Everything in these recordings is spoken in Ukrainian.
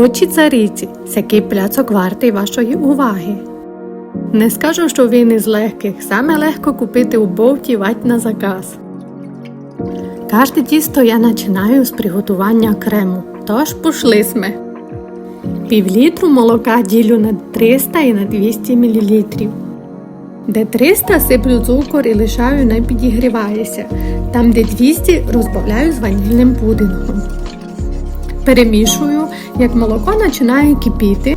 Очі цариці, який пляцок вартий вашої уваги. Не скажу, що він із легких, саме легко купити у бовті вать на заказ. Кожне тісто я починаю з приготування крему, тож пішли сме. Півлітру молока ділю на 300 і на 200 мл. Де 300 сиплю цукор і лишаю не підігрівається. Там, де 200 розбавляю з ванільним пудингом. Перемішую, як молоко починає кипіти.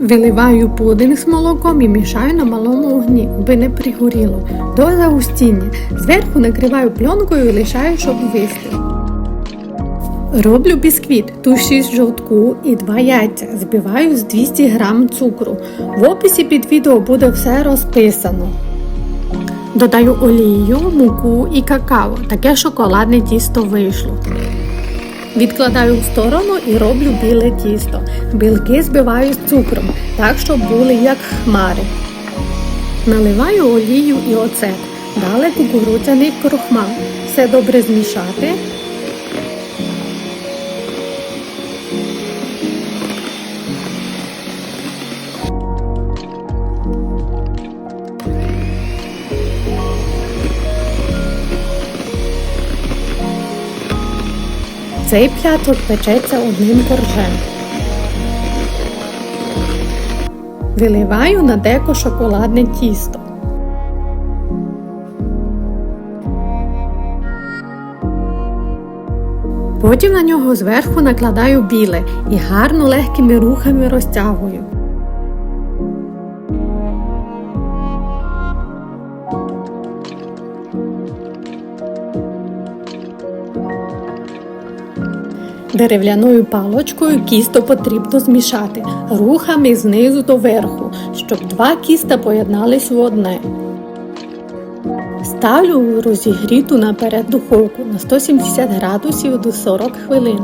Виливаю пудинг з молоком і мішаю на малому огні, аби не пригоріло. До загустіння. Зверху накриваю пленкою і лишаю, щоб вистив. Роблю бісквіт, туші жовтку і два яйця. Збиваю з 200 г цукру. В описі під відео буде все розписано. Додаю олію, муку і какао. Таке шоколадне тісто вийшло. Відкладаю в сторону і роблю біле тісто. Білки збиваю з цукром, так щоб були як хмари. Наливаю олію і оцет. Далі кукурудзяний крохмал. Все добре змішати. Цей пляцок печеться одним коржем. Виливаю на деко шоколадне тісто. Потім на нього зверху накладаю біле і гарно легкими рухами розтягую. Дерев'яною палочкою кісто потрібно змішати рухами знизу до верху, щоб два кіста поєднались в одне. Ставлю у розігріту наперед духовку на 170 градусів до 40 хвилин.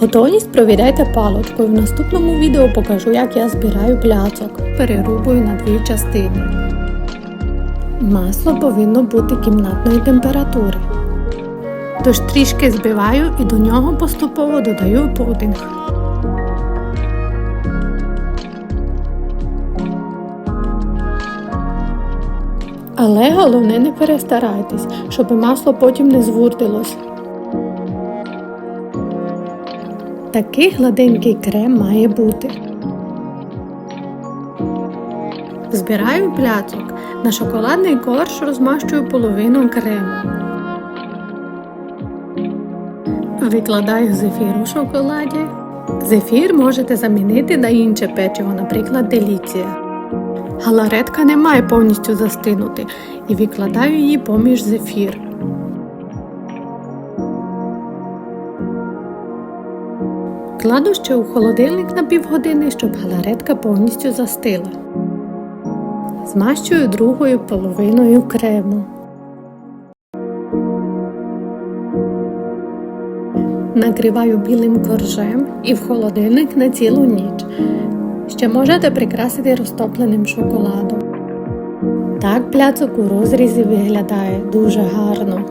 Готовність провіряйте палочкою. В наступному відео покажу, як я збираю пляцок. Перерубую на дві частини. Масло повинно бути кімнатної температури. Тож трішки збиваю і до нього поступово додаю пудинг. Але головне не перестарайтесь, щоб масло потім не звурдилось. Такий гладенький крем має бути. Збираю пляцок. На шоколадний корж розмащую половину крему. Викладаю зефір у шоколаді. Зефір можете замінити на інше печиво, наприклад, деліція. Галаретка не має повністю застинути і викладаю її поміж зефір. Кладу ще у холодильник на півгодини, щоб галаретка повністю застила. Змащую другою половиною крему. Накриваю білим коржем і в холодильник на цілу ніч. Ще можете прикрасити розтопленим шоколадом. Так пляцок у розрізі виглядає дуже гарно.